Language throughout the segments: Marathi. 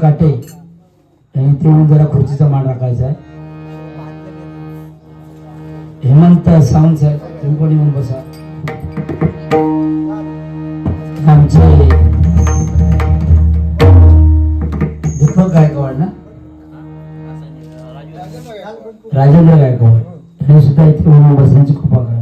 काटे. आणि ते जरा खुर्चीचा मान राखायचा आहे. हेमंत सावंत साहेब तुम्ही पण येऊन बसा. आमचे दीपक गायकवाड ना? राजेंद्र गायकवाड. हे सुद्धा इथे येऊन बसण्याची खूप आग्रह.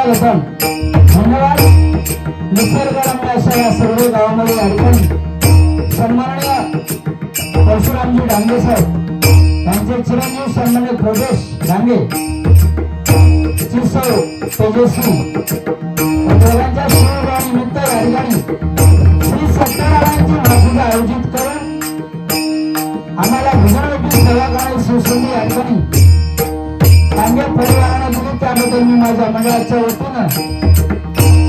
सुस्वागतम धन्यवाद. निसर्गरम्य अशा या सर्व गावामध्ये अडचण सन्माननीय परशुरामजी डांगे साहेब यांचे चिरंजीव सन्मान्य प्रदेश डांगे चिसौ तेजस्वी मंडळाच्या वतीनं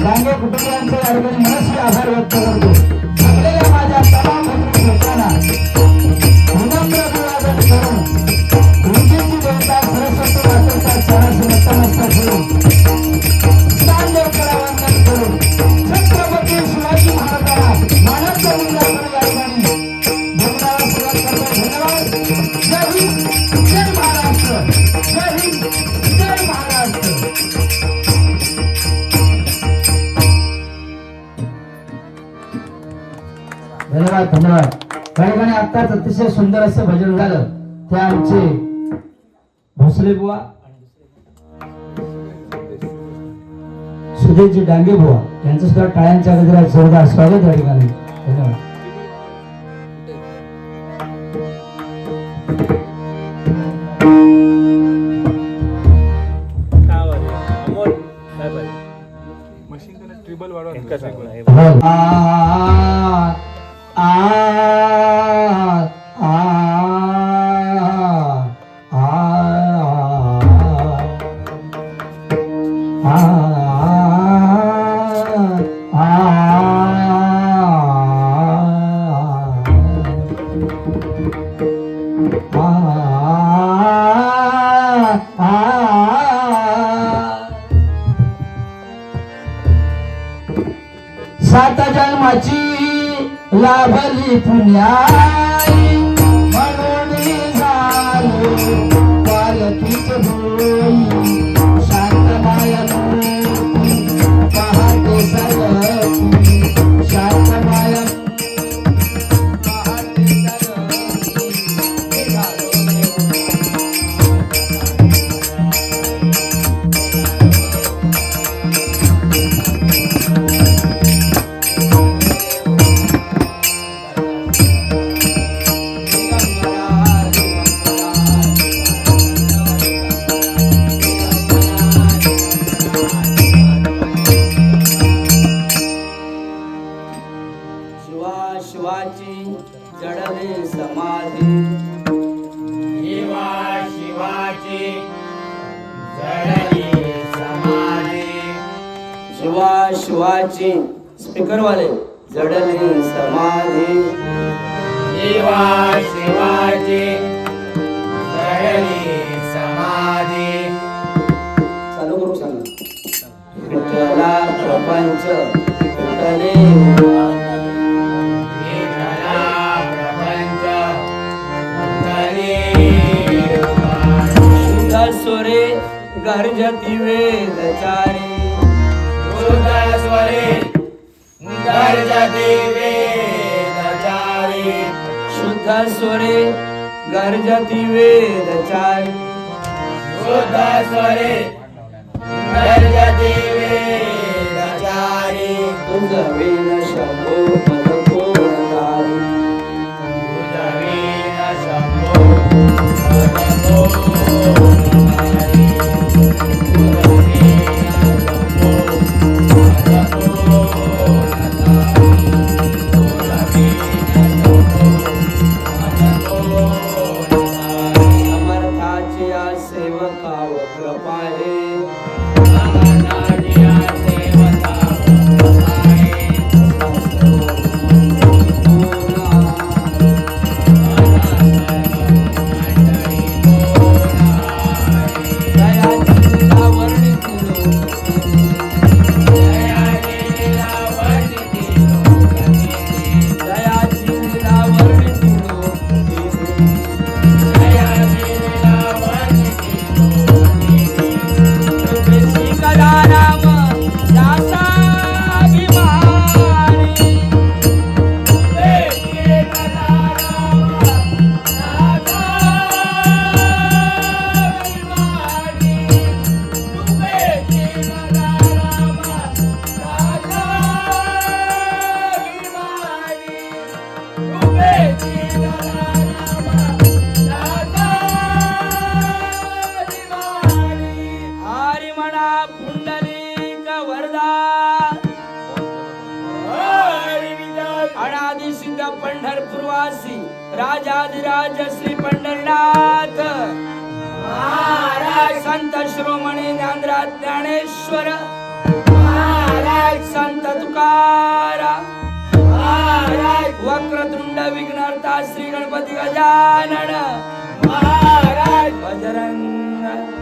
डांगे कुटुंबियांचे या ठिकाणी मनस्वी आभार व्यक्त करतो. आत्ताच अतिशय सुंदर असं भजन झालं. ते आमचे भोसले बुवा. सुधीरजी डांगे बुवा. यांचं सुद्धा टाळ्यांच्या गजरात जोरदार स्वागत या ठिकाणी. धन्यवाद. ट्रिबल वाढवा. सात जन्माची लाभली पुण्याई म्हणून झालो गर्जती वेदचारी शुद्ध स्वरे गर्जती वेदचारी शुद्ध स्वरे गर्जती वेदचारी तुझवीन शंभो मदकोणधारी उदवीन शंभो पदकोणारी. पंढरपूरवासी राजाधिराज श्री पंढरनाथ. संत श्रोमणी ज्ञानराज ज्ञानेश्वर. संत तुकारा वक्रतुंड विघ्नर्ता श्री गणपती गजानन. बजरंग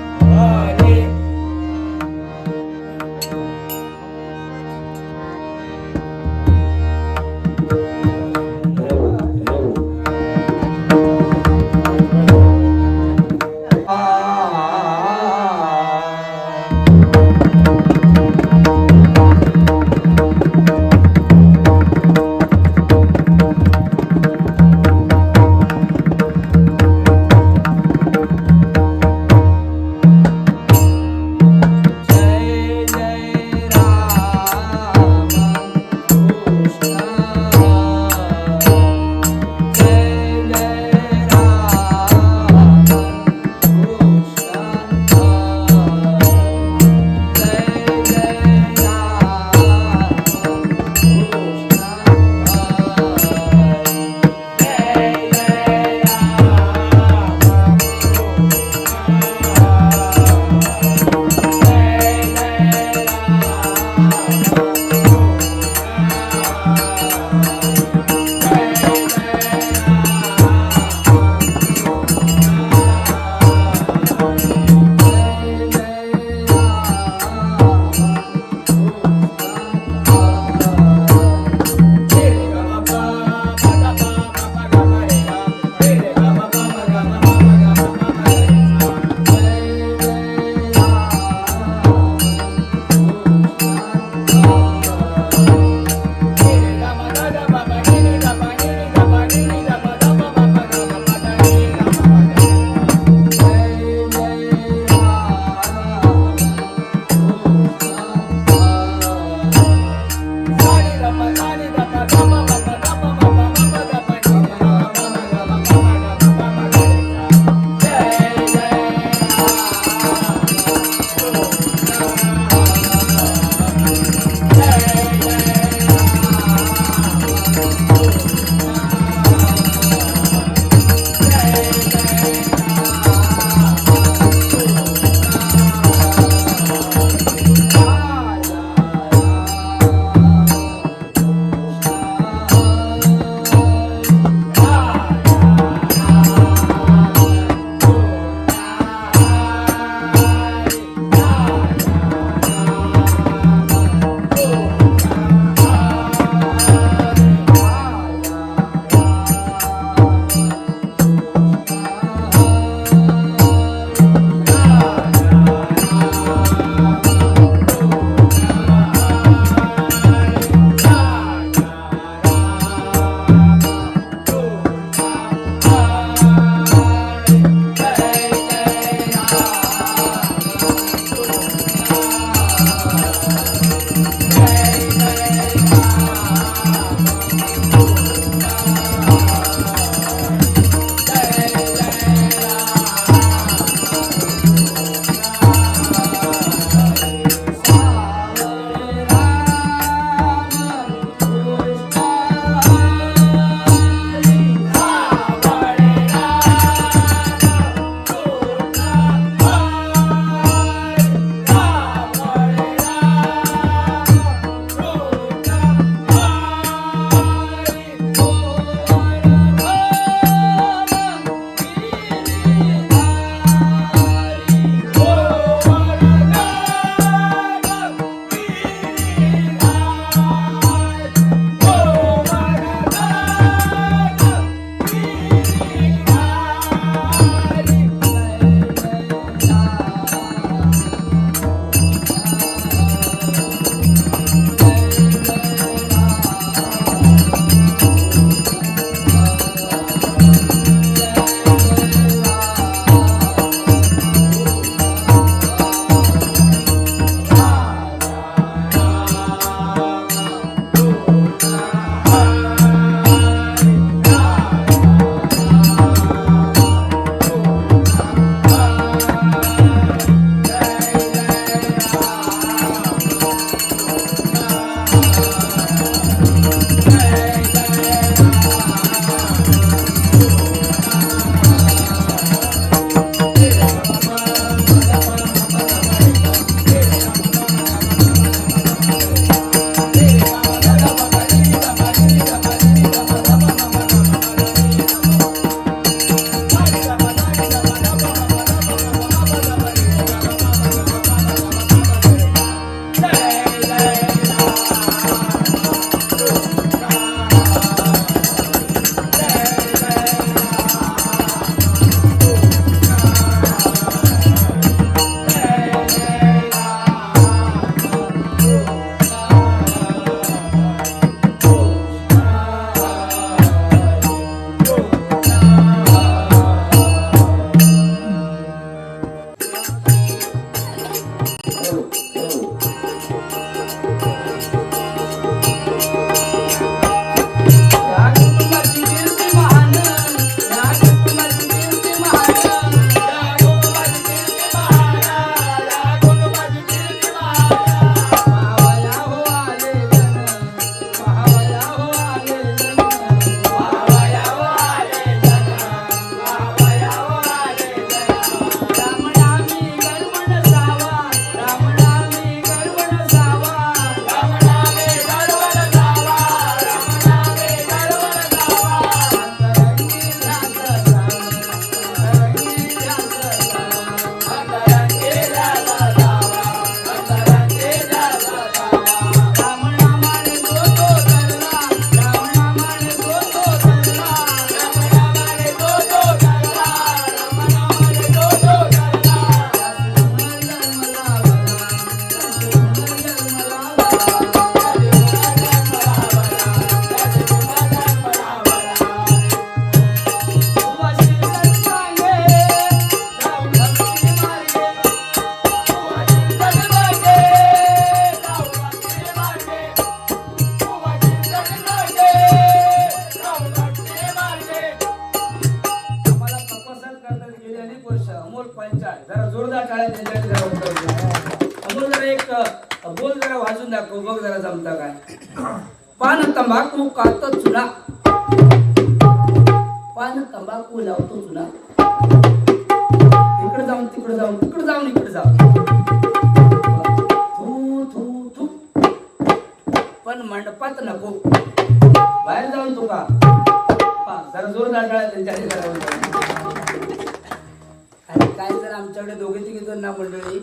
आमच्याकडे दोघे तिघे जण ना मंडळी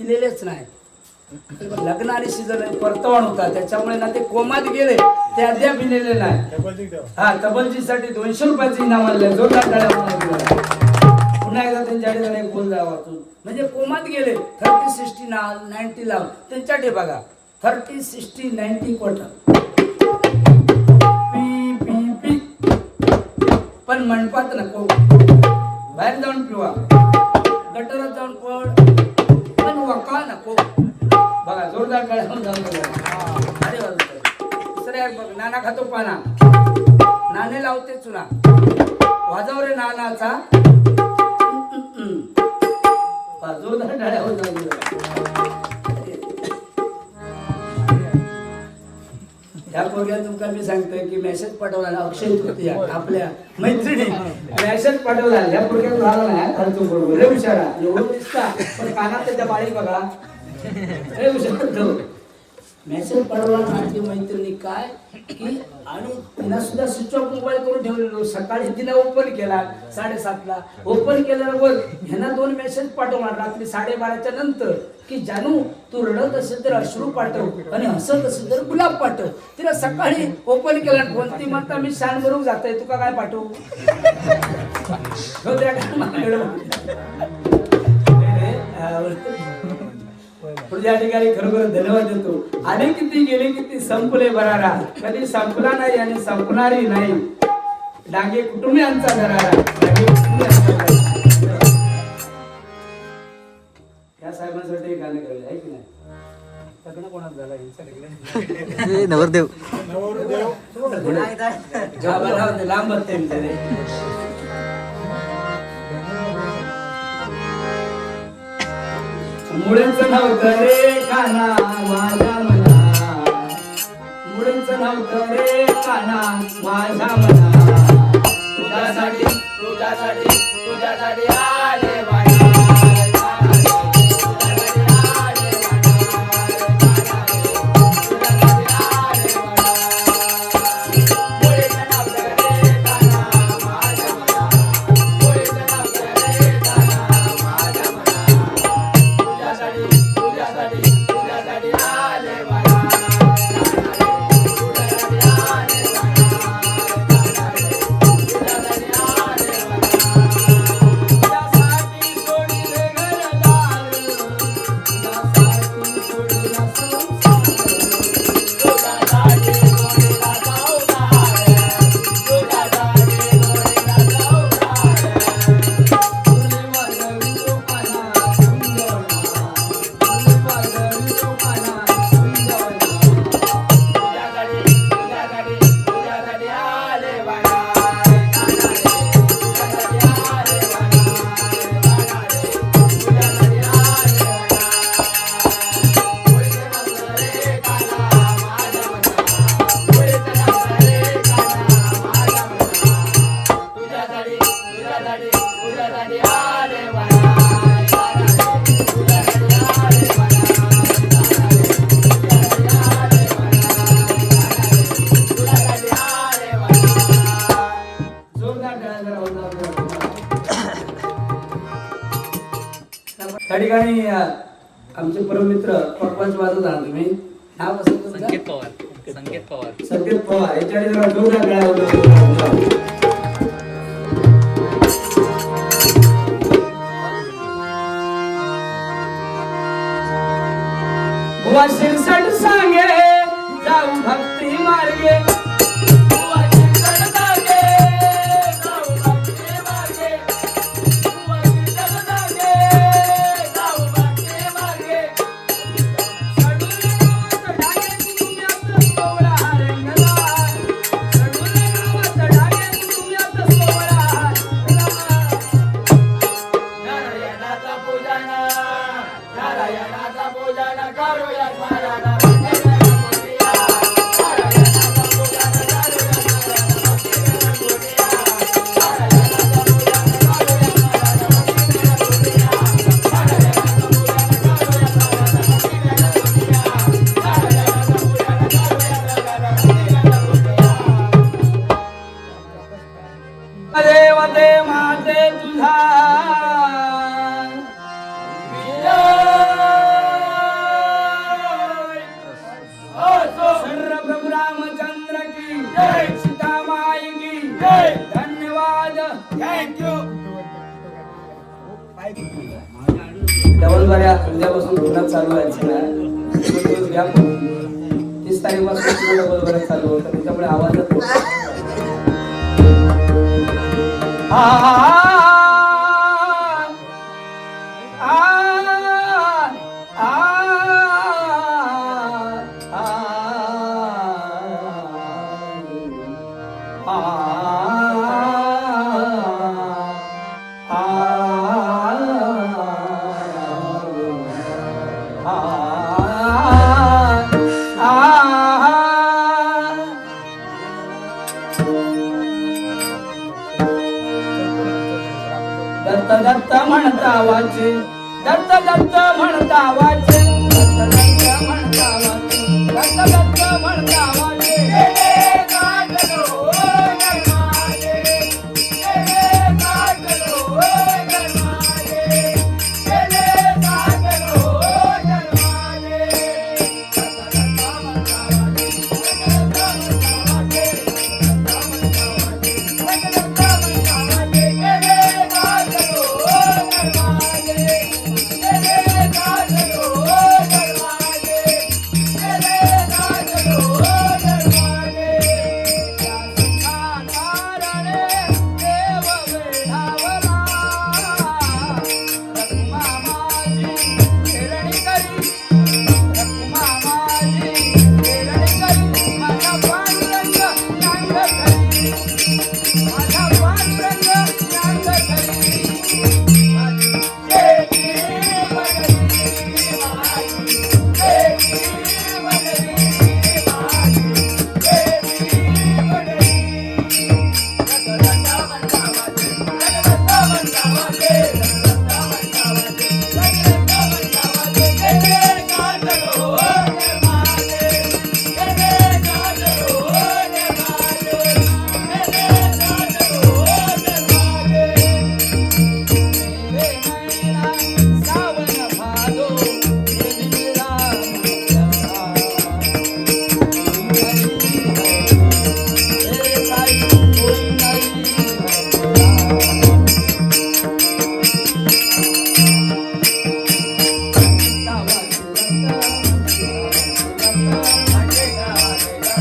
हिलेलेच नाही लग्न आणि सीझन परतवण होता. त्याच्यामुळे ना ते कोमात गेले ते अद्याप हिलेले नाही हा तबलजीसाठी दोनशे रुपयाचं इनाम आणलं जोरदार. पुन्हा एकदा त्यांच्याकडे एक बोल जावा वाचून म्हणजे कोमात गेले थर्टी सिक्स्टी ना नाईन्टी लावून त्यांच्याकडे बघा thirty sixty ninety quarter P P P. पण मंडपात नको. बाहेर जाऊन पिवा. गटरात जाऊन पड पण वका नको. बघा जोरदार गळ्यावर जाऊन अरे वा, बघ नाना खातो पाना. नाणे लावते चुना. वाजव रे नानाचा. जोरदार गळ्यावर जाऊन ह्या या पोरग्या तुमका मी सांगतोय की मेसेज पाठवला अक्षय तृतीया आपल्या मैत्रिणी मेसेज पाठवला या पोरग्यात झाला नाही खर्च बरोबर रे हुशारा एवढं दिसता पण कानात त्याच्या बाळी बघा. रे हुशार तो. मेसेज पाठवला माझी मैत्रिणी काय? की आणि तिला सुद्धा स्विच ऑफ मोबाईल करून ठेवलेलो. सकाळी तिला ओपन केला साडेसातला. ओपन केल्यावर ह्यांना दोन मेसेज पाठवणार. रात्री साडेबाराच्या नंतर. की जानू तू रडत असेल तर अश्रू पाठव आणि हसत असेल तर गुलाब पाठव तिला सकाळी ओपन केला कोणती म्हणता मी शान भरून जाते तुका काय पाठवू? हो, त्या ठिकाणी खरोखर धन्यवाद देतो. आले किती गेले किती संपले बरारा. कधी संपला नाही आणि संपणारी नाही. डांगे कुटुंबियांचा घरारा. एक गाणं करूया आहे की नाही? लग्न कोणाचं झालं? हे सांग. नवरदेव. गावाला राहू दे, लांब असते मी तरी. मुळेच नव्हतं रे काना माझ्या मना. मुळेच नव्हतं रे काना माझ्या मना. तुझ्यासाठी तुझ्यासाठी तुझ्यासाठी आले. त्या ठिकाणी आमचे परममित्र पक्वाच वाजत आहात तुम्ही. नाव कसं? संकेत पवार. संकेत पवार. संकेत पवार. जरा जोरदार शिरसट सांगे जाऊ भक्ती मार्गे. डबलबाऱ्या उद्यापासून पुन्हा चालू व्हायचे ना तीस तारीख घ्या डबल बऱ्या चालू होतं त्याच्यामुळे आवाज हा हा हा. म्हणतावा म्हणतावा.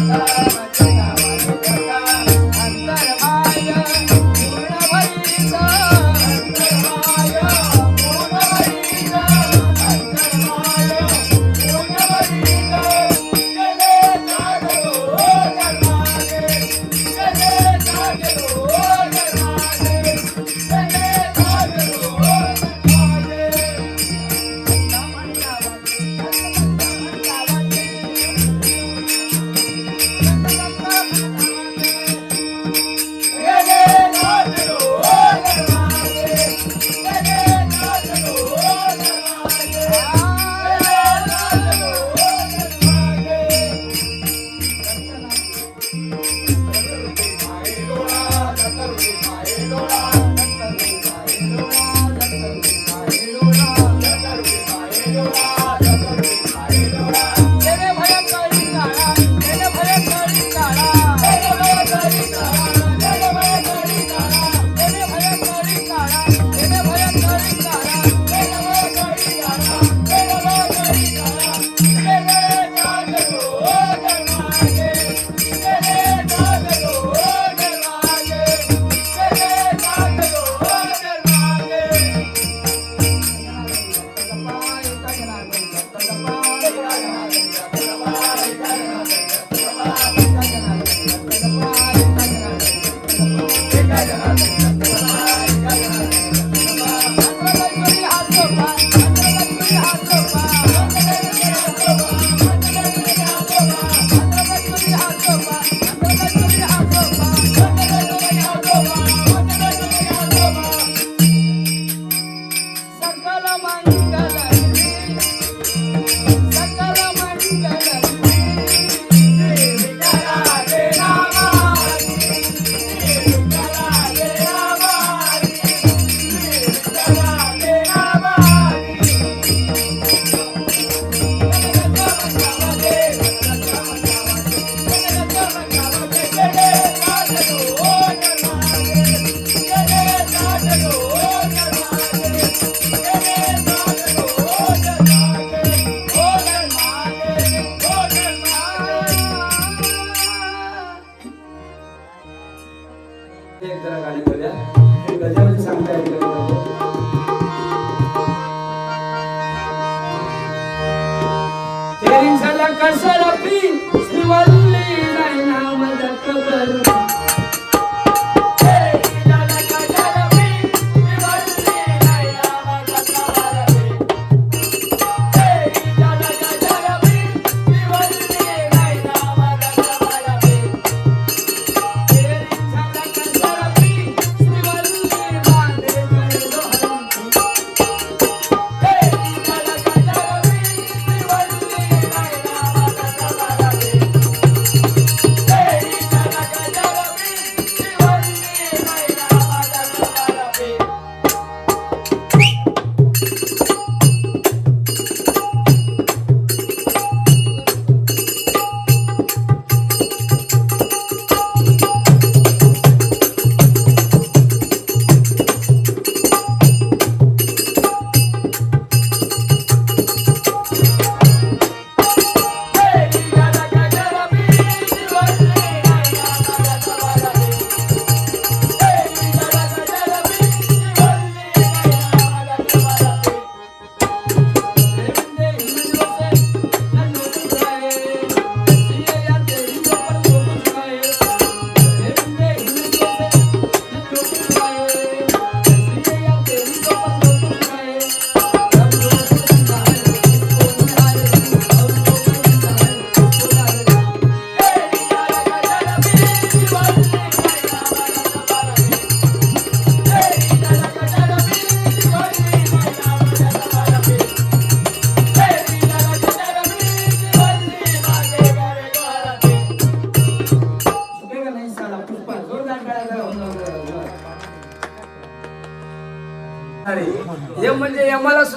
Thank you.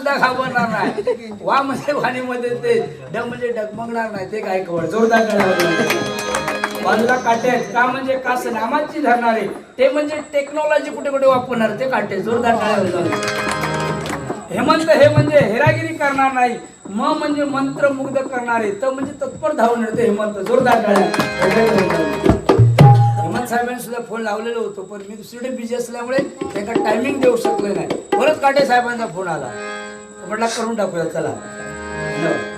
सुद्धा घाबरणार नाही. वा म्हणजे वाणीमध्ये ते डग म्हणजे डगमगणार नाही ते काय खबर? जोरदार करणार बाजूला काटे आहेत. का म्हणजे कास? नामाची धरणारे ते म्हणजे टेक्नॉलॉजी कुठे कुठे वापरणार? ते काटे. जोरदार टाळ्या हेमंत हे म्हणजे हेरागिरी करणार नाही. म म्हणजे मंत्रमुग्ध करणारे त म्हणजे तत्पर धावून येते हेमंत. जोरदार टाळ्या हेमंत साहेबांनी सुद्धा फोन लावलेला होतो पण मी दुसरीकडे बिझी असल्यामुळे त्यांना टायमिंग देऊ शकले नाही. परत काटे साहेबांचा फोन आला. म्हटला करून टाकूया चला धन्यवाद.